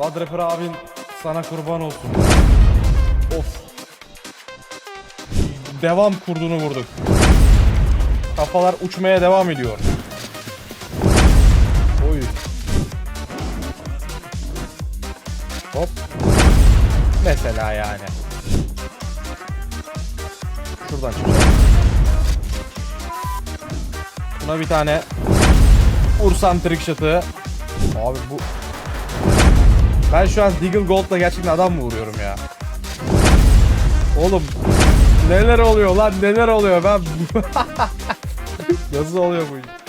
Vlad Rapper abin sana kurban olsun. Of. Devam kurdunu vurduk. Kafalar uçmaya devam ediyor. Oy. Hop. Mesela yani. Şuradan çıkacağım. Buna bir tane Ursan trick shot'ı. Abi bu ben şu an Deagle Gold'la gerçekten adam mı vuruyorum ya? Oğlum neler oluyor lan neler oluyor ben Nasıl oluyor bu iş?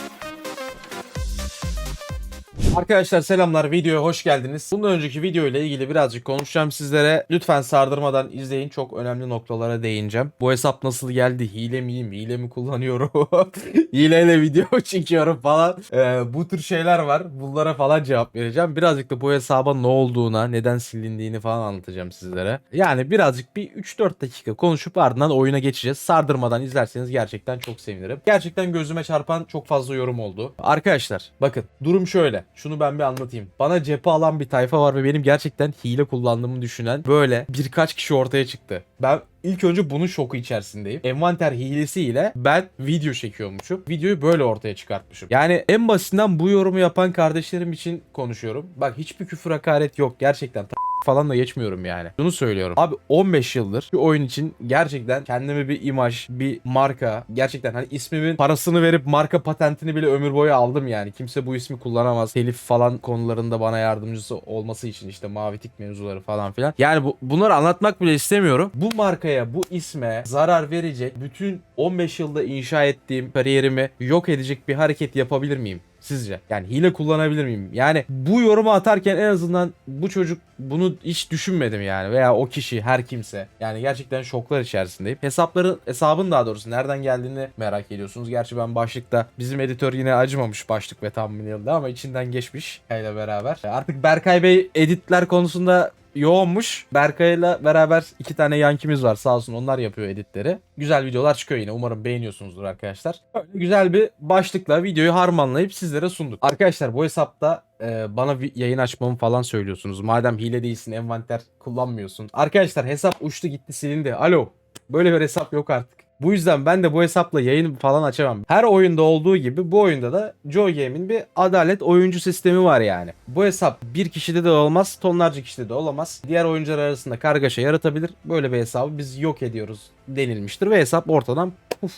Arkadaşlar selamlar videoya hoş geldiniz. Bundan önceki video ile ilgili birazcık konuşacağım sizlere. Lütfen sardırmadan izleyin. Çok önemli noktalara değineceğim. Bu hesap nasıl geldi? Hile miyim? Hile mi kullanıyorum? Hileyle video çekiyorum falan. Ee, bu tür şeyler var. Bunlara falan cevap vereceğim. Birazcık da bu hesaba ne olduğuna, neden silindiğini falan anlatacağım sizlere. Yani birazcık bir 3-4 dakika konuşup ardından oyuna geçeceğiz. Sardırmadan izlerseniz gerçekten çok sevinirim. Gerçekten gözüme çarpan çok fazla yorum oldu. Arkadaşlar bakın durum şöyle. Şunu ben bir anlatayım. Bana cephe alan bir tayfa var ve benim gerçekten hile kullandığımı düşünen böyle birkaç kişi ortaya çıktı. Ben ilk önce bunun şoku içerisindeyim. Envanter hilesiyle ben video çekiyormuşum. Videoyu böyle ortaya çıkartmışım. Yani en basitinden bu yorumu yapan kardeşlerim için konuşuyorum. Bak hiçbir küfür hakaret yok. Gerçekten falan da geçmiyorum yani. Bunu söylüyorum. Abi 15 yıldır bir oyun için gerçekten kendime bir imaj, bir marka, gerçekten hani ismimin parasını verip marka patentini bile ömür boyu aldım yani. Kimse bu ismi kullanamaz. Telif falan konularında bana yardımcısı olması için işte mavi tik mevzuları falan filan. Yani bu, bunları anlatmak bile istemiyorum. Bu markaya, bu isme zarar verecek bütün 15 yılda inşa ettiğim kariyerimi yok edecek bir hareket yapabilir miyim? Sizce? Yani hile kullanabilir miyim? Yani bu yorumu atarken en azından bu çocuk bunu hiç düşünmedim yani veya o kişi her kimse. Yani gerçekten şoklar içerisindeyim. Hesapların hesabın daha doğrusu nereden geldiğini merak ediyorsunuz. Gerçi ben başlıkta bizim editör yine acımamış başlık ve thumbnail'da ama içinden geçmiş ile beraber. Artık Berkay Bey editler konusunda yoğunmuş. Berkay'la beraber iki tane yankimiz var sağ olsun onlar yapıyor editleri. Güzel videolar çıkıyor yine umarım beğeniyorsunuzdur arkadaşlar. Böyle güzel bir başlıkla videoyu harmanlayıp sizlere sunduk. Arkadaşlar bu hesapta e, bana yayın açmamı falan söylüyorsunuz. Madem hile değilsin envanter kullanmıyorsun. Arkadaşlar hesap uçtu gitti silindi. Alo böyle bir hesap yok artık. Bu yüzden ben de bu hesapla yayın falan açamam. Her oyunda olduğu gibi bu oyunda da Joy Game'in bir adalet oyuncu sistemi var yani. Bu hesap bir kişide de olmaz, tonlarca kişide de olamaz. Diğer oyuncular arasında kargaşa yaratabilir. Böyle bir hesabı biz yok ediyoruz denilmiştir ve hesap ortadan puf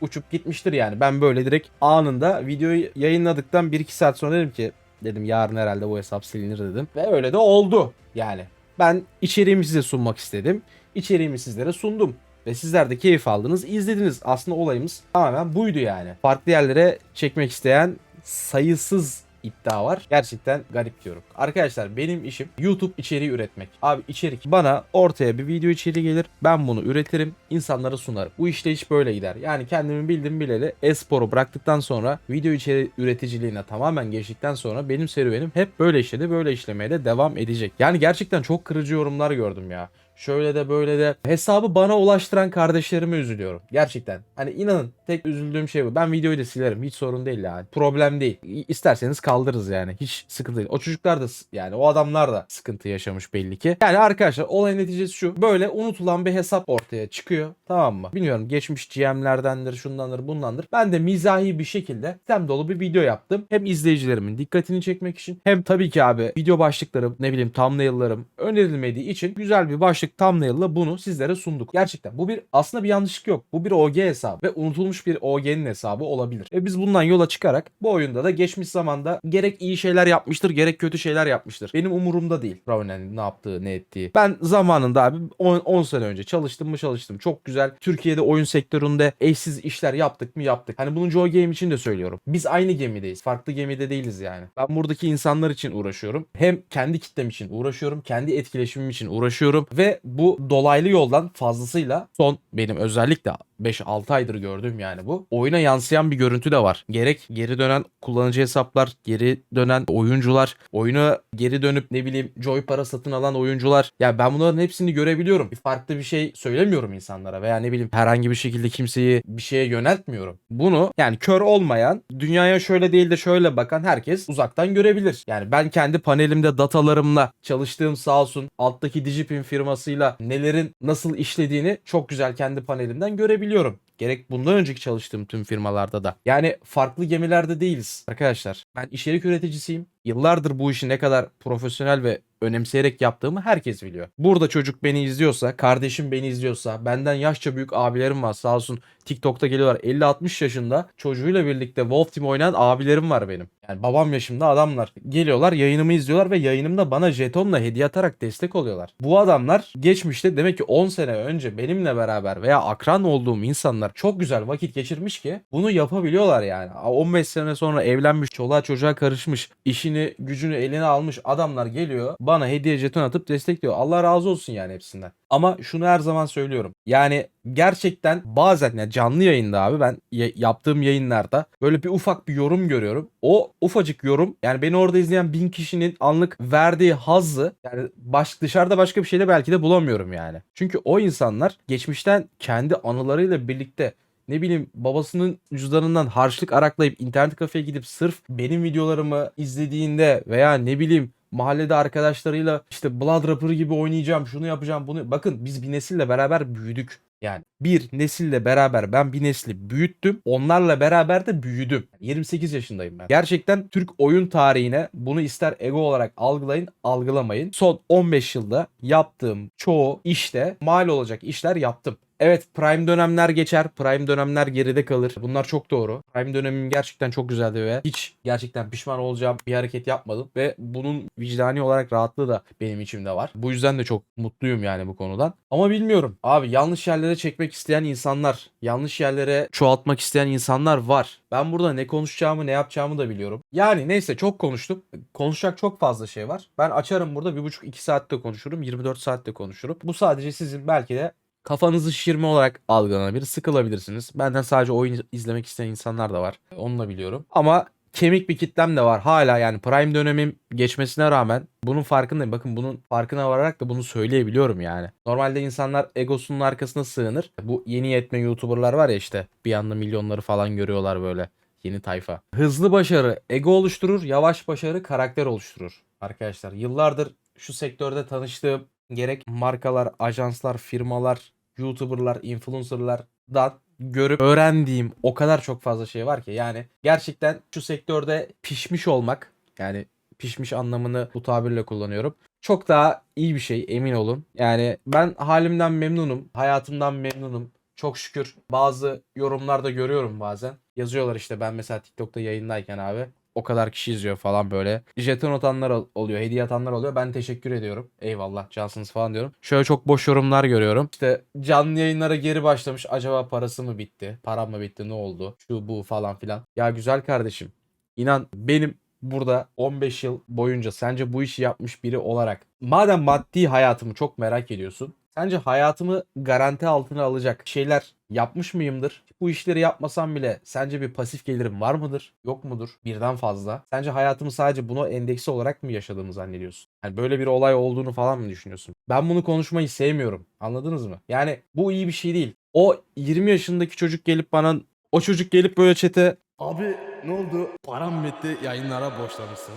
uçup gitmiştir yani. Ben böyle direkt anında videoyu yayınladıktan 1-2 saat sonra dedim ki dedim yarın herhalde bu hesap silinir dedim. Ve öyle de oldu yani. Ben içeriğimi size sunmak istedim. İçeriğimi sizlere sundum. Ve sizler de keyif aldınız, izlediniz. Aslında olayımız tamamen buydu yani. Farklı yerlere çekmek isteyen sayısız iddia var. Gerçekten garip diyorum. Arkadaşlar benim işim YouTube içeriği üretmek. Abi içerik bana ortaya bir video içeriği gelir. Ben bunu üretirim. insanlara sunarım. Bu işte hiç böyle gider. Yani kendimi bildim bileli e-sporu bıraktıktan sonra video içeriği üreticiliğine tamamen geçtikten sonra benim serüvenim hep böyle işledi. Böyle işlemeye de devam edecek. Yani gerçekten çok kırıcı yorumlar gördüm ya şöyle de böyle de hesabı bana ulaştıran kardeşlerime üzülüyorum. Gerçekten. Hani inanın tek üzüldüğüm şey bu. Ben videoyu da silerim. Hiç sorun değil yani. Problem değil. İsterseniz kaldırırız yani. Hiç sıkıntı değil. O çocuklar da yani o adamlar da sıkıntı yaşamış belli ki. Yani arkadaşlar olayın neticesi şu. Böyle unutulan bir hesap ortaya çıkıyor. Tamam mı? Bilmiyorum geçmiş GM'lerdendir, şundandır, bundandır. Ben de mizahi bir şekilde tem dolu bir video yaptım. Hem izleyicilerimin dikkatini çekmek için hem tabii ki abi video başlıklarım, ne bileyim thumbnail'larım önerilmediği için güzel bir başlık thumbnail'la bunu sizlere sunduk. Gerçekten bu bir aslında bir yanlışlık yok. Bu bir OG hesabı ve unutulmuş bir OG'nin hesabı olabilir. Ve biz bundan yola çıkarak bu oyunda da geçmiş zamanda gerek iyi şeyler yapmıştır gerek kötü şeyler yapmıştır. Benim umurumda değil Raven'in ne yaptığı ne ettiği. Ben zamanında abi 10 sene önce çalıştım mı çalıştım. Çok güzel Türkiye'de oyun sektöründe eşsiz işler yaptık mı yaptık. Hani bunu Joy Game için de söylüyorum. Biz aynı gemideyiz. Farklı gemide değiliz yani. Ben buradaki insanlar için uğraşıyorum. Hem kendi kitlem için uğraşıyorum. Kendi etkileşimim için uğraşıyorum. Ve bu dolaylı yoldan fazlasıyla son benim özellikle 5-6 aydır gördüğüm yani bu. Oyuna yansıyan bir görüntü de var. Gerek geri dönen kullanıcı hesaplar, geri dönen oyuncular, oyuna geri dönüp ne bileyim joy para satın alan oyuncular. Ya ben bunların hepsini görebiliyorum. Bir farklı bir şey söylemiyorum insanlara veya ne bileyim herhangi bir şekilde kimseyi bir şeye yöneltmiyorum. Bunu yani kör olmayan, dünyaya şöyle değil de şöyle bakan herkes uzaktan görebilir. Yani ben kendi panelimde datalarımla çalıştığım sağ olsun alttaki Digipin firmasıyla nelerin nasıl işlediğini çok güzel kendi panelimden görebiliyorum. Gerek bundan önceki çalıştığım tüm firmalarda da. Yani farklı gemilerde değiliz arkadaşlar. Ben içerik üreticisiyim. Yıllardır bu işi ne kadar profesyonel ve önemseyerek yaptığımı herkes biliyor. Burada çocuk beni izliyorsa, kardeşim beni izliyorsa, benden yaşça büyük abilerim var sağ olsun TikTok'ta geliyorlar 50-60 yaşında çocuğuyla birlikte Wolf Team oynayan abilerim var benim. Yani babam yaşımda adamlar geliyorlar yayınımı izliyorlar ve yayınımda bana jetonla hediye atarak destek oluyorlar. Bu adamlar geçmişte demek ki 10 sene önce benimle beraber veya akran olduğum insanlar çok güzel vakit geçirmiş ki bunu yapabiliyorlar yani. 15 sene sonra evlenmiş, çoluğa çocuğa karışmış, işini gücünü eline almış adamlar geliyor bana hediye jeton atıp destekliyor. Allah razı olsun yani hepsinden. Ama şunu her zaman söylüyorum. Yani gerçekten bazen yani canlı yayında abi ben ya- yaptığım yayınlarda böyle bir ufak bir yorum görüyorum. O ufacık yorum yani beni orada izleyen bin kişinin anlık verdiği hazzı yani baş, dışarıda başka bir şeyde belki de bulamıyorum yani. Çünkü o insanlar geçmişten kendi anılarıyla birlikte ne bileyim babasının cüzdanından harçlık araklayıp internet kafeye gidip sırf benim videolarımı izlediğinde veya ne bileyim mahallede arkadaşlarıyla işte Blood Rapper gibi oynayacağım, şunu yapacağım, bunu. Bakın biz bir nesille beraber büyüdük. Yani bir nesille beraber ben bir nesli büyüttüm. Onlarla beraber de büyüdüm. 28 yaşındayım ben. Gerçekten Türk oyun tarihine bunu ister ego olarak algılayın, algılamayın. Son 15 yılda yaptığım çoğu işte mal olacak işler yaptım. Evet prime dönemler geçer. Prime dönemler geride kalır. Bunlar çok doğru. Prime dönemim gerçekten çok güzeldi ve hiç gerçekten pişman olacağım bir hareket yapmadım. Ve bunun vicdani olarak rahatlığı da benim içimde var. Bu yüzden de çok mutluyum yani bu konudan. Ama bilmiyorum. Abi yanlış yerlere çekmek isteyen insanlar, yanlış yerlere çoğaltmak isteyen insanlar var. Ben burada ne konuşacağımı ne yapacağımı da biliyorum. Yani neyse çok konuştum. Konuşacak çok fazla şey var. Ben açarım burada 1,5-2 saatte konuşurum. 24 saatte konuşurum. Bu sadece sizin belki de kafanızı şişirme olarak algılanabilir. Sıkılabilirsiniz. Benden sadece oyun izlemek isteyen insanlar da var. Onu da biliyorum. Ama kemik bir kitlem de var. Hala yani prime dönemim geçmesine rağmen bunun farkındayım. Bakın bunun farkına vararak da bunu söyleyebiliyorum yani. Normalde insanlar egosunun arkasına sığınır. Bu yeni yetme YouTuber'lar var ya işte bir anda milyonları falan görüyorlar böyle. Yeni tayfa. Hızlı başarı ego oluşturur, yavaş başarı karakter oluşturur. Arkadaşlar yıllardır şu sektörde tanıştığım gerek markalar, ajanslar, firmalar, YouTuber'lar, influencer'lardan görüp öğrendiğim o kadar çok fazla şey var ki yani gerçekten şu sektörde pişmiş olmak yani pişmiş anlamını bu tabirle kullanıyorum. Çok daha iyi bir şey emin olun. Yani ben halimden memnunum, hayatımdan memnunum. Çok şükür bazı yorumlarda görüyorum bazen. Yazıyorlar işte ben mesela TikTok'ta yayındayken abi o kadar kişi izliyor falan böyle. Jeton atanlar ol- oluyor, hediye atanlar oluyor. Ben teşekkür ediyorum. Eyvallah cansınız falan diyorum. Şöyle çok boş yorumlar görüyorum. İşte canlı yayınlara geri başlamış. Acaba parası mı bitti? Param mı bitti? Ne oldu? Şu bu falan filan. Ya güzel kardeşim. İnan benim burada 15 yıl boyunca sence bu işi yapmış biri olarak madem maddi hayatımı çok merak ediyorsun. Sence hayatımı garanti altına alacak şeyler yapmış mıyımdır? Bu işleri yapmasam bile sence bir pasif gelirim var mıdır? Yok mudur? Birden fazla. Sence hayatımı sadece buna endeksi olarak mı yaşadığımı zannediyorsun? Yani böyle bir olay olduğunu falan mı düşünüyorsun? Ben bunu konuşmayı sevmiyorum. Anladınız mı? Yani bu iyi bir şey değil. O 20 yaşındaki çocuk gelip bana o çocuk gelip böyle çete Abi ne oldu? Param bitti yayınlara borçlamışsın.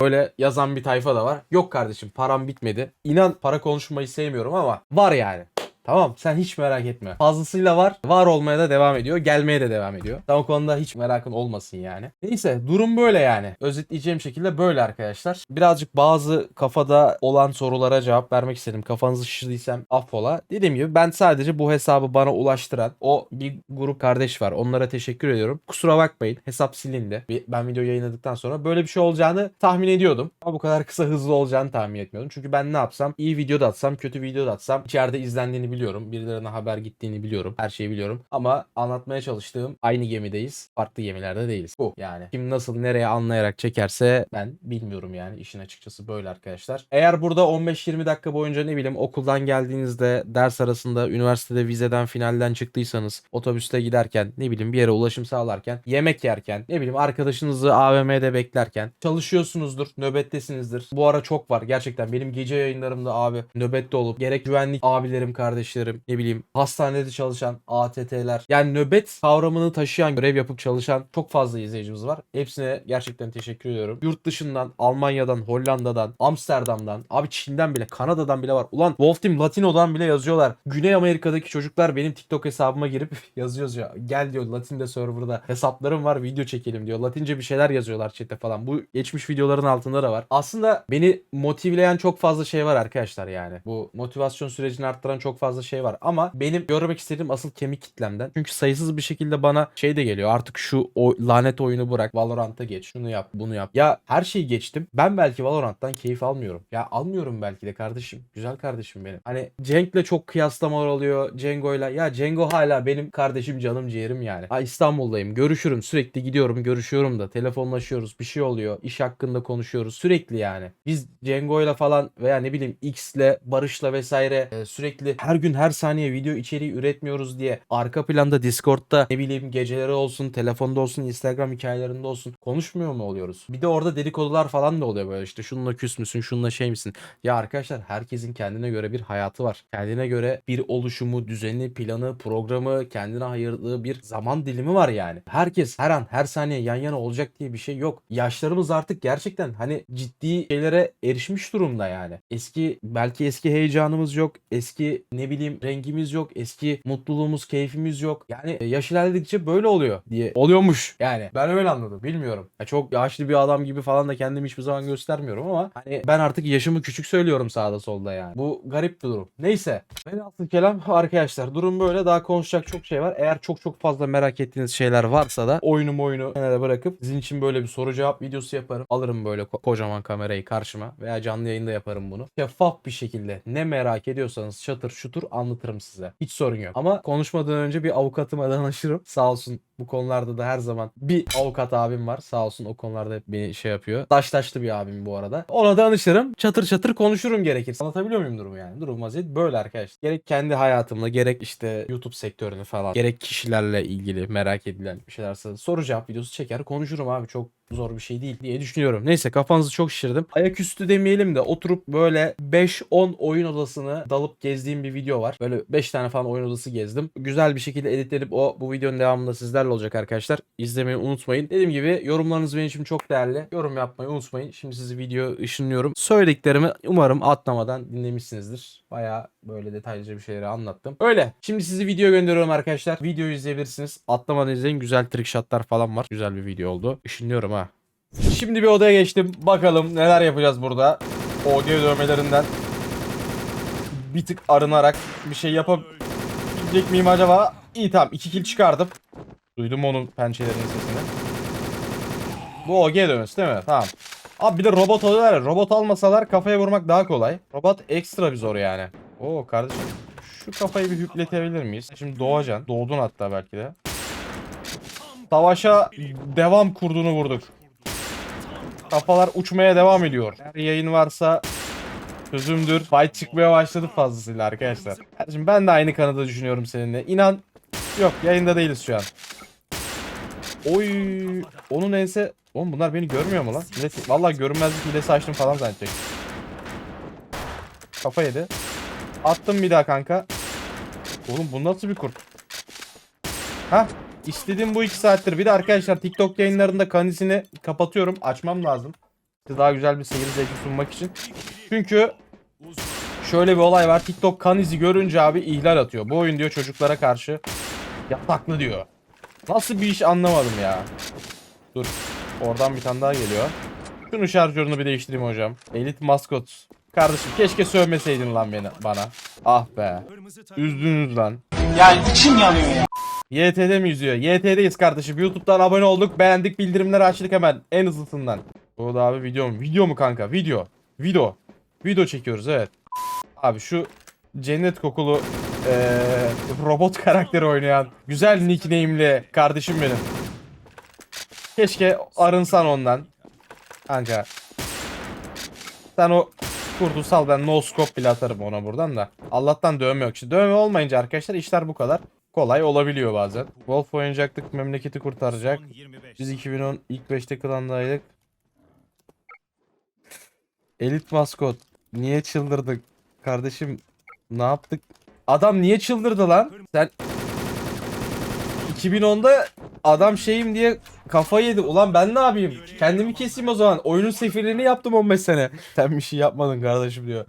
Böyle yazan bir tayfa da var. Yok kardeşim param bitmedi. İnan para konuşmayı sevmiyorum ama var yani. Tamam sen hiç merak etme. Fazlasıyla var. Var olmaya da devam ediyor. Gelmeye de devam ediyor. Tam o konuda hiç merakın olmasın yani. Neyse durum böyle yani. Özetleyeceğim şekilde böyle arkadaşlar. Birazcık bazı kafada olan sorulara cevap vermek istedim. Kafanızı şişirdiysem affola. Dediğim gibi ben sadece bu hesabı bana ulaştıran o bir grup kardeş var. Onlara teşekkür ediyorum. Kusura bakmayın. Hesap silindi. Ben video yayınladıktan sonra böyle bir şey olacağını tahmin ediyordum. Ama bu kadar kısa hızlı olacağını tahmin etmiyordum. Çünkü ben ne yapsam iyi video da atsam kötü video da atsam içeride izlendiğini biliyorum. Birilerine haber gittiğini biliyorum. Her şeyi biliyorum. Ama anlatmaya çalıştığım aynı gemideyiz. Farklı gemilerde değiliz. Bu yani. Kim nasıl nereye anlayarak çekerse ben bilmiyorum yani. işin açıkçası böyle arkadaşlar. Eğer burada 15-20 dakika boyunca ne bileyim okuldan geldiğinizde ders arasında üniversitede vizeden finalden çıktıysanız otobüste giderken ne bileyim bir yere ulaşım sağlarken yemek yerken ne bileyim arkadaşınızı AVM'de beklerken çalışıyorsunuzdur nöbettesinizdir. Bu ara çok var gerçekten benim gece yayınlarımda abi nöbette olup gerek güvenlik abilerim kardeşlerim ne bileyim hastanede çalışan ATT'ler yani nöbet kavramını taşıyan görev yapıp çalışan çok fazla izleyicimiz var. Hepsine gerçekten teşekkür ediyorum. Yurt dışından Almanya'dan Hollanda'dan Amsterdam'dan abi Çin'den bile Kanada'dan bile var. Ulan Wolf Team Latino'dan bile yazıyorlar. Güney Amerika'daki çocuklar benim TikTok hesabıma girip yazıyoruz ya. Gel diyor Latin'de serverda hesaplarım var video çekelim diyor. Latince bir şeyler yazıyorlar chat'te falan. Bu geçmiş videoların altında da var. Aslında beni motiveleyen çok fazla şey var arkadaşlar yani. Bu motivasyon sürecini arttıran çok fazla şey var. Ama benim görmek istediğim asıl kemik kitlemden. Çünkü sayısız bir şekilde bana şey de geliyor. Artık şu o, lanet oyunu bırak. Valorant'a geç. Şunu yap, bunu yap. Ya her şeyi geçtim. Ben belki Valorant'tan keyif almıyorum. Ya almıyorum belki de kardeşim. Güzel kardeşim benim. Hani Cenk'le çok kıyaslamalar oluyor. Cengo'yla. Ya Cengo hala benim kardeşim canım ciğerim yani. Ha İstanbul'dayım. Görüşürüm. Sürekli gidiyorum. Görüşüyorum da. Telefonlaşıyoruz. Bir şey oluyor. İş hakkında konuşuyoruz. Sürekli yani. Biz Cengo'yla falan veya ne bileyim X'le, Barış'la vesaire e, sürekli her gün her saniye video içeriği üretmiyoruz diye arka planda Discord'da ne bileyim geceleri olsun, telefonda olsun, Instagram hikayelerinde olsun konuşmuyor mu oluyoruz? Bir de orada dedikodular falan da oluyor böyle işte şununla küs müsün, şununla şey misin? Ya arkadaşlar herkesin kendine göre bir hayatı var. Kendine göre bir oluşumu, düzeni, planı, programı, kendine ayırdığı bir zaman dilimi var yani. Herkes her an her saniye yan yana olacak diye bir şey yok. Yaşlarımız artık gerçekten hani ciddi şeylere erişmiş durumda yani. Eski belki eski heyecanımız yok. Eski ne bileyim rengimiz yok. Eski mutluluğumuz, keyfimiz yok. Yani e, yaş ilerledikçe böyle oluyor diye. Oluyormuş yani. Ben öyle anladım. Bilmiyorum. Ya çok yaşlı bir adam gibi falan da kendimi hiçbir zaman göstermiyorum ama hani ben artık yaşımı küçük söylüyorum sağda solda yani. Bu garip bir durum. Neyse. Velhasıl kelam arkadaşlar durum böyle. Daha konuşacak çok şey var. Eğer çok çok fazla merak ettiğiniz şeyler varsa da oyunu oyunu kenara bırakıp sizin için böyle bir soru cevap videosu yaparım. Alırım böyle ko- kocaman kamerayı karşıma veya canlı yayında yaparım bunu. Şeffaf bir şekilde ne merak ediyorsanız çatır şutur anlatırım size. Hiç sorun yok. Ama konuşmadan önce bir avukatıma danışırım. Sağ olsun bu konularda da her zaman bir avukat abim var. Sağ olsun o konularda hep beni şey yapıyor. Taş taşlı bir abim bu arada. Ona danışırım. Çatır çatır konuşurum gerekirse. Anlatabiliyor muyum durumu yani? Durum vaziyet böyle arkadaşlar. Gerek kendi hayatımla gerek işte YouTube sektörünü falan. Gerek kişilerle ilgili merak edilen bir şeylerse soru cevap videosu çeker konuşurum abi. Çok zor bir şey değil diye düşünüyorum. Neyse kafanızı çok şişirdim. Ayaküstü demeyelim de oturup böyle 5-10 oyun odasını dalıp gezdiğim bir video var. Böyle 5 tane falan oyun odası gezdim. Güzel bir şekilde editlenip o bu videonun devamında sizlerle olacak arkadaşlar. İzlemeyi unutmayın. Dediğim gibi yorumlarınız benim için çok değerli. Yorum yapmayı unutmayın. Şimdi sizi video ışınlıyorum. Söylediklerimi umarım atlamadan dinlemişsinizdir. Baya böyle detaylıca bir şeyleri anlattım. Öyle. Şimdi sizi video gönderiyorum arkadaşlar. Videoyu izleyebilirsiniz. Atlamadan izleyin. Güzel trick shotlar falan var. Güzel bir video oldu. Işınlıyorum ha. Şimdi bir odaya geçtim. Bakalım neler yapacağız burada. OG dövmelerinden bir tık arınarak bir şey yapabilecek miyim acaba? İyi tamam. 2 kill çıkardım. Duydum onun pençelerinin sesini. Bu OG dövmesi değil mi? Tamam. Abi bir de robot oluyorlar ya. Robot almasalar kafaya vurmak daha kolay. Robot ekstra bir zor yani. Oo kardeşim. Şu kafayı bir hüpletebilir miyiz? Şimdi doğacaksın. Doğdun hatta belki de. Savaşa devam kurduğunu vurduk. Kafalar uçmaya devam ediyor. Eğer yayın varsa sözümdür. Fight çıkmaya başladı fazlasıyla arkadaşlar. Kardeşim ben de aynı kanıda düşünüyorum seninle. İnan yok yayında değiliz şu an. Oy onun ense Oğlum bunlar beni görmüyor mu lan? Millet, vallahi görünmezlik hilesi açtım falan zannedecek. Kafa yedi. Attım bir daha kanka. Oğlum bu nasıl bir kurt? Ha? İstediğim bu iki saattir. Bir de arkadaşlar TikTok yayınlarında kanisini kapatıyorum. Açmam lazım. Size daha güzel bir seyir zevki sunmak için. Çünkü şöyle bir olay var. TikTok kanizi görünce abi ihlal atıyor. Bu oyun diyor çocuklara karşı yataklı diyor. Nasıl bir iş anlamadım ya. Dur. Oradan bir tane daha geliyor. Şunu şarjörünü bir değiştireyim hocam. Elit maskot. Kardeşim keşke sövmeseydin lan beni bana. Ah be. Üzdünüz lan. Yani içim yanıyor ya. YT'de mi yüzüyor? YT'deyiz kardeşim. YouTube'dan abone olduk. Beğendik. Bildirimleri açtık hemen. En hızlısından. Bu da abi video mu? Video mu kanka? Video. Video. Video çekiyoruz evet. Abi şu cennet kokulu eee, robot karakteri oynayan güzel nickname'li kardeşim benim. Keşke arınsan ondan. Kanka. Sen o kurdu sal ben no scope bile atarım ona buradan da. Allah'tan dövme yok. Şimdi dövme olmayınca arkadaşlar işler bu kadar kolay olabiliyor bazen. Wolf oynayacaktık memleketi kurtaracak. Biz 2010 ilk 5'te klandaydık. Elit maskot. Niye çıldırdık? Kardeşim ne yaptık? Adam niye çıldırdı lan? Sen 2010'da adam şeyim diye kafayı yedi. Ulan ben ne yapayım? Kendimi keseyim o zaman. Oyunun sefirliğini yaptım 15 sene. Sen bir şey yapmadın kardeşim diyor.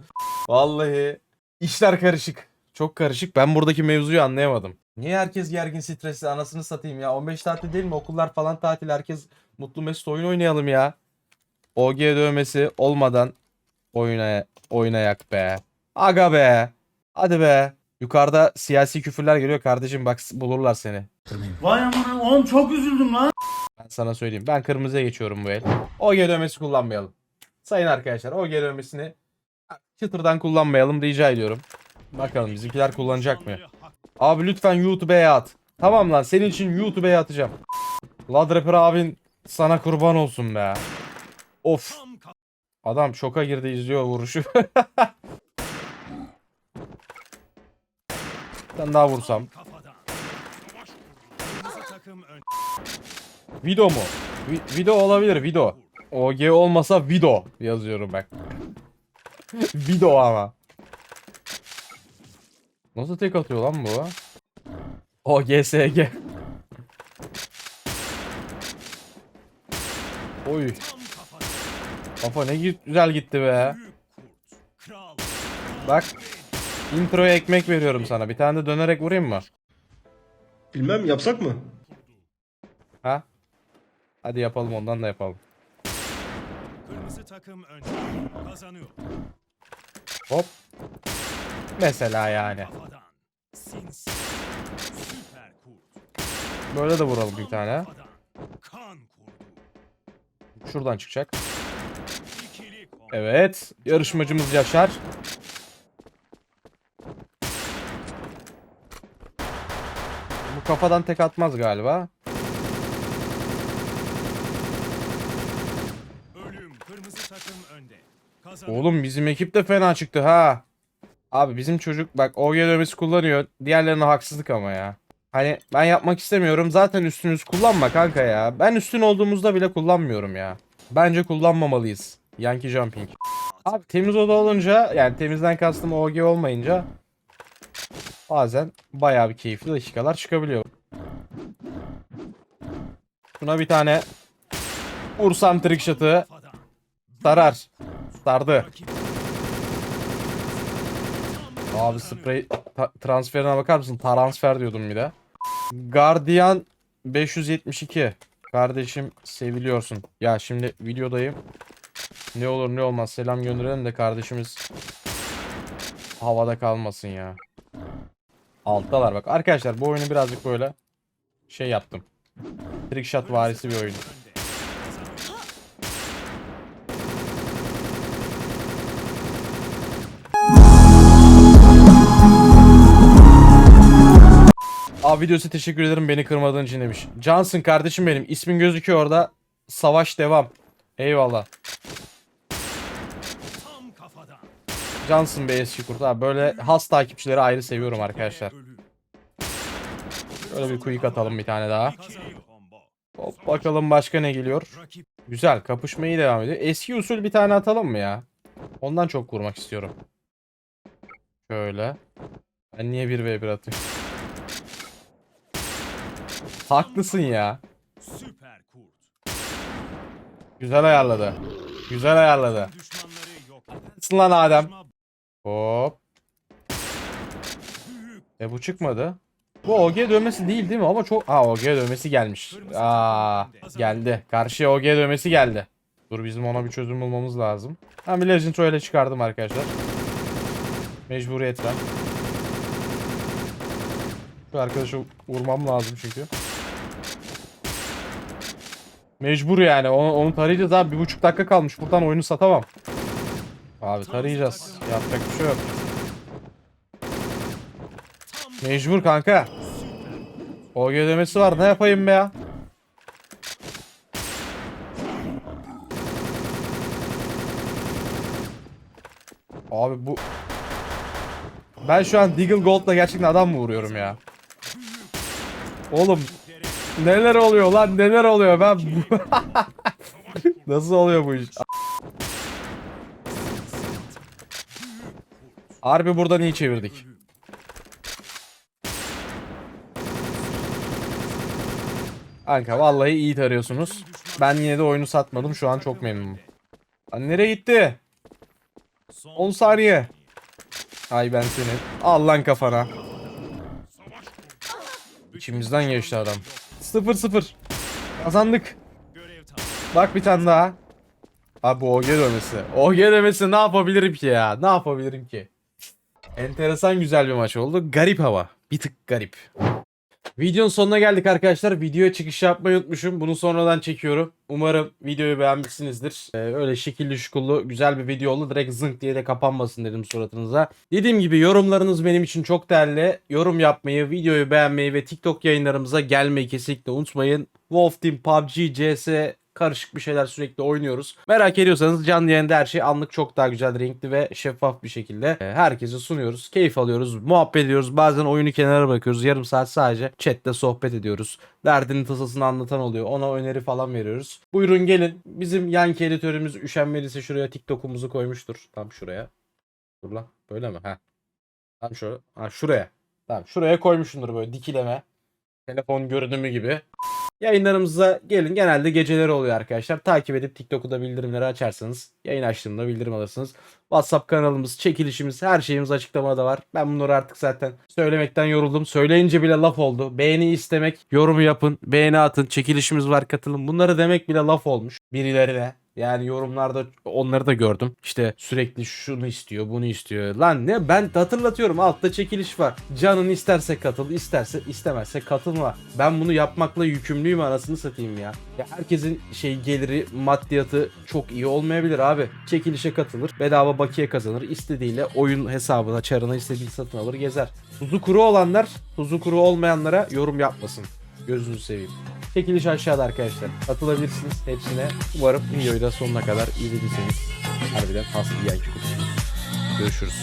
Vallahi işler karışık. Çok karışık. Ben buradaki mevzuyu anlayamadım. Niye herkes gergin stresli anasını satayım ya? 15 tatil değil mi? Okullar falan tatil. Herkes mutlu mesut oyun oynayalım ya. OG dövmesi olmadan oyuna oynayak be. Aga be. Hadi be. Yukarıda siyasi küfürler geliyor kardeşim bak bulurlar seni. Vay amına oğlum çok üzüldüm lan. Ben sana söyleyeyim. Ben kırmızıya geçiyorum bu el. OG dövmesi kullanmayalım. Sayın arkadaşlar OG dövmesini çıtırdan kullanmayalım rica ediyorum. Bakalım bizimkiler kullanacak mı? Abi lütfen YouTube'a at. Tamam lan senin için YouTube'a atacağım. Ladrepper abin sana kurban olsun be. Of. Adam şoka girdi izliyor vuruşu. Ben daha vursam. Video mu? Vi- video olabilir video. OG olmasa video yazıyorum bak. video ama. Nasıl tek atıyor lan bu? OGSG. Oy. Kafa ne güzel gitti be. Bak. Introya ekmek veriyorum sana. Bir tane de dönerek vurayım mı? Bilmem yapsak mı? Ha? Hadi yapalım ondan da yapalım. Kırmızı takım önde kazanıyor. Hop. Mesela yani. Kafadan. Sinsi. Süper kurt. Böyle de vuralım bir tane. Kafadan. Kan kurdu. Şuradan çıkacak. İkili. Evet. Yarışmacımız Yaşar. Kafadan tek atmaz galiba. Ölüm kırmızı takım önde. Kazanıyor. Oğlum bizim ekip de fena çıktı ha. Abi bizim çocuk bak OG dövmesi kullanıyor. Diğerlerine haksızlık ama ya. Hani ben yapmak istemiyorum. Zaten üstünüz kullanma kanka ya. Ben üstün olduğumuzda bile kullanmıyorum ya. Bence kullanmamalıyız. Yankee Jumping. Abi temiz oda olunca yani temizden kastım OG olmayınca bazen bayağı bir keyifli dakikalar çıkabiliyor. Şuna bir tane vursam trick shot'ı Kafadan. sarar. Sardı. Abi sprey transferine bakar mısın? Transfer diyordum bir de. Guardian 572. Kardeşim seviliyorsun. Ya şimdi videodayım. Ne olur ne olmaz selam gönderelim de kardeşimiz havada kalmasın ya. Alttalar bak. Arkadaşlar bu oyunu birazcık böyle şey yaptım. Trickshot varisi bir oyun. Abi videosu teşekkür ederim beni kırmadığın için demiş. Johnson kardeşim benim. İsmin gözüküyor orada. Savaş devam. Eyvallah. Tam kafadan. Johnson be eski kurt. Abi böyle has takipçileri ayrı seviyorum arkadaşlar. Şöyle bir quick atalım bir tane daha. Hop bakalım başka ne geliyor. Güzel kapışmayı devam ediyor. Eski usul bir tane atalım mı ya? Ondan çok vurmak istiyorum. Şöyle. Ben niye 1v1 atıyorum? Haklısın ya. Güzel ayarladı. Güzel ayarladı. Nasılsın lan Adem? Hop. E bu çıkmadı. Bu OG dövmesi değil değil mi? Ama çok... Ha OG dövmesi gelmiş. Aa geldi. Karşıya OG dövmesi geldi. Dur bizim ona bir çözüm bulmamız lazım. Ben bir Legend Royale'e çıkardım arkadaşlar. Mecburiyetten. Şu arkadaşı vurmam lazım çünkü. Mecbur yani. Onu, onu tarayacağız abi. Bir buçuk dakika kalmış. Buradan oyunu satamam. Abi tarayacağız. Yapacak bir şey yok. Mecbur kanka. O ödemesi var ne yapayım be ya? Abi bu... Ben şu an Deagle Gold'la gerçekten adam mı vuruyorum ya? Oğlum neler oluyor lan neler oluyor ben Nasıl oluyor bu iş? Harbi buradan iyi çevirdik. Kanka vallahi iyi tarıyorsunuz. Ben yine de oyunu satmadım. Şu an çok memnunum. Lan nereye gitti? 10 saniye. Ay ben seni. Al lan kafana. İçimizden geçti adam. 0-0. Kazandık. Bak bir tane daha. Abi OG dövmesi. OG dövmesi ne yapabilirim ki ya? Ne yapabilirim ki? Enteresan güzel bir maç oldu. Garip hava. Bir tık garip. Videonun sonuna geldik arkadaşlar. Videoya çıkış yapmayı unutmuşum. Bunu sonradan çekiyorum. Umarım videoyu beğenmişsinizdir. Ee, öyle şekilli şukullu güzel bir video oldu. Direkt zınk diye de kapanmasın dedim suratınıza. Dediğim gibi yorumlarınız benim için çok değerli. Yorum yapmayı, videoyu beğenmeyi ve TikTok yayınlarımıza gelmeyi kesinlikle unutmayın. Wolf Team, PUBG, CS karışık bir şeyler sürekli oynuyoruz. Merak ediyorsanız canlı yayında her şey anlık çok daha güzel, renkli ve şeffaf bir şekilde e, herkese sunuyoruz. Keyif alıyoruz, muhabbet ediyoruz. Bazen oyunu kenara bırakıyoruz. Yarım saat sadece chatte sohbet ediyoruz. Derdini tasasını anlatan oluyor. Ona öneri falan veriyoruz. Buyurun gelin. Bizim yanki editörümüz üşenmeliyse şuraya TikTok'umuzu koymuştur. Tam şuraya. Dur lan. Böyle mi? Ha. Tam şu. Ha şuraya. Tamam şuraya koymuşumdur böyle dikileme. Telefon görünümü gibi. Yayınlarımıza gelin. Genelde geceleri oluyor arkadaşlar. Takip edip TikTok'u da bildirimleri açarsanız yayın açtığımda bildirim alırsınız. WhatsApp kanalımız, çekilişimiz, her şeyimiz açıklamada var. Ben bunları artık zaten söylemekten yoruldum. Söyleyince bile laf oldu. Beğeni istemek, yorumu yapın, beğeni atın, çekilişimiz var katılın. Bunları demek bile laf olmuş birilerine. Yani yorumlarda onları da gördüm. İşte sürekli şunu istiyor, bunu istiyor. Lan ne ben hatırlatıyorum altta çekiliş var. Canın isterse katıl, isterse istemezse katılma. Ben bunu yapmakla yükümlüyüm anasını satayım ya. ya herkesin şey geliri, maddiyatı çok iyi olmayabilir abi. Çekilişe katılır, bedava bakiye kazanır. istediğiyle oyun hesabına, çarına istediği satın alır, gezer. Tuzu kuru olanlar, tuzu kuru olmayanlara yorum yapmasın. Gözünüzü seveyim. Çekiliş aşağıda arkadaşlar. Katılabilirsiniz hepsine. Umarım videoyu da sonuna kadar izlediyseniz harbiden hasbi yanki kurtulursunuz. Görüşürüz.